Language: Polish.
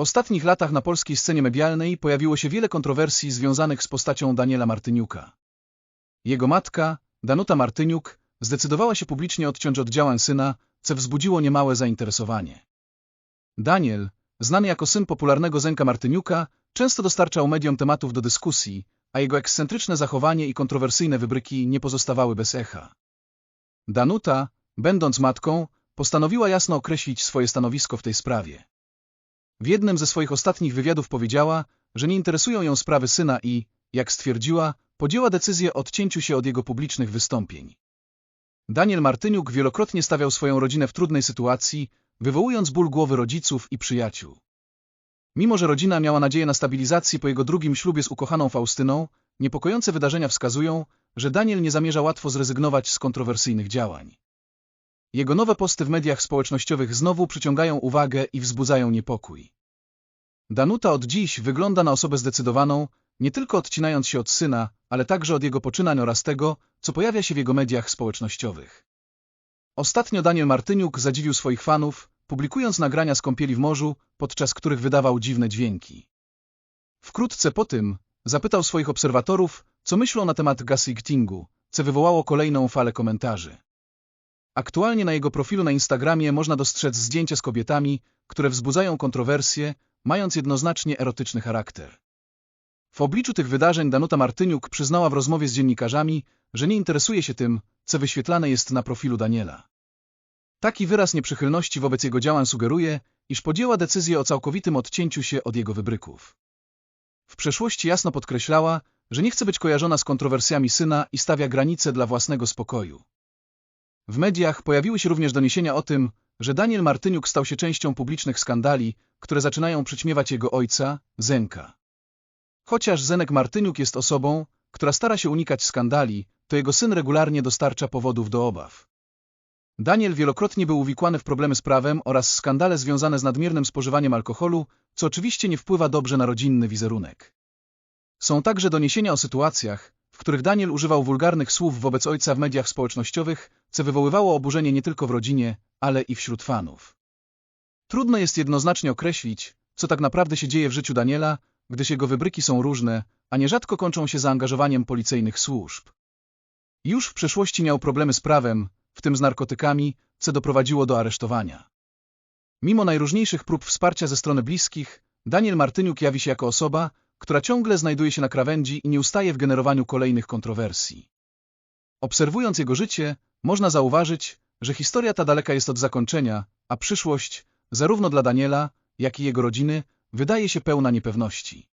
W ostatnich latach na polskiej scenie medialnej pojawiło się wiele kontrowersji związanych z postacią Daniela Martyniuka. Jego matka, Danuta Martyniuk, zdecydowała się publicznie odciąć od działań syna, co wzbudziło niemałe zainteresowanie. Daniel, znany jako syn popularnego Zenka Martyniuka, często dostarczał mediom tematów do dyskusji, a jego ekscentryczne zachowanie i kontrowersyjne wybryki nie pozostawały bez echa. Danuta, będąc matką, postanowiła jasno określić swoje stanowisko w tej sprawie. W jednym ze swoich ostatnich wywiadów powiedziała, że nie interesują ją sprawy syna i, jak stwierdziła, podjęła decyzję o odcięciu się od jego publicznych wystąpień. Daniel Martyniuk wielokrotnie stawiał swoją rodzinę w trudnej sytuacji, wywołując ból głowy rodziców i przyjaciół. Mimo, że rodzina miała nadzieję na stabilizację po jego drugim ślubie z ukochaną Faustyną, niepokojące wydarzenia wskazują, że Daniel nie zamierza łatwo zrezygnować z kontrowersyjnych działań. Jego nowe posty w mediach społecznościowych znowu przyciągają uwagę i wzbudzają niepokój. Danuta od dziś wygląda na osobę zdecydowaną, nie tylko odcinając się od syna, ale także od jego poczynań oraz tego, co pojawia się w jego mediach społecznościowych. Ostatnio Daniel Martyniuk zadziwił swoich fanów, publikując nagrania z kąpieli w morzu, podczas których wydawał dziwne dźwięki. Wkrótce po tym zapytał swoich obserwatorów, co myślą na temat gaslightingu, co wywołało kolejną falę komentarzy. Aktualnie na jego profilu na Instagramie można dostrzec zdjęcia z kobietami, które wzbudzają kontrowersje, mając jednoznacznie erotyczny charakter. W obliczu tych wydarzeń Danuta Martyniuk przyznała w rozmowie z dziennikarzami, że nie interesuje się tym, co wyświetlane jest na profilu Daniela. Taki wyraz nieprzychylności wobec jego działań sugeruje, iż podjęła decyzję o całkowitym odcięciu się od jego wybryków. W przeszłości jasno podkreślała, że nie chce być kojarzona z kontrowersjami syna i stawia granice dla własnego spokoju. W mediach pojawiły się również doniesienia o tym, że Daniel Martyniuk stał się częścią publicznych skandali, które zaczynają przyćmiewać jego ojca, Zenka. Chociaż Zenek Martyniuk jest osobą, która stara się unikać skandali, to jego syn regularnie dostarcza powodów do obaw. Daniel wielokrotnie był uwikłany w problemy z prawem oraz skandale związane z nadmiernym spożywaniem alkoholu, co oczywiście nie wpływa dobrze na rodzinny wizerunek. Są także doniesienia o sytuacjach, których Daniel używał wulgarnych słów wobec ojca w mediach społecznościowych, co wywoływało oburzenie nie tylko w rodzinie, ale i wśród fanów. Trudno jest jednoznacznie określić, co tak naprawdę się dzieje w życiu Daniela, gdyż jego wybryki są różne, a nierzadko kończą się zaangażowaniem policyjnych służb. Już w przeszłości miał problemy z prawem, w tym z narkotykami, co doprowadziło do aresztowania. Mimo najróżniejszych prób wsparcia ze strony bliskich, Daniel Martyniuk jawi się jako osoba, która ciągle znajduje się na krawędzi i nie ustaje w generowaniu kolejnych kontrowersji. Obserwując jego życie, można zauważyć, że historia ta daleka jest od zakończenia, a przyszłość, zarówno dla Daniela, jak i jego rodziny, wydaje się pełna niepewności.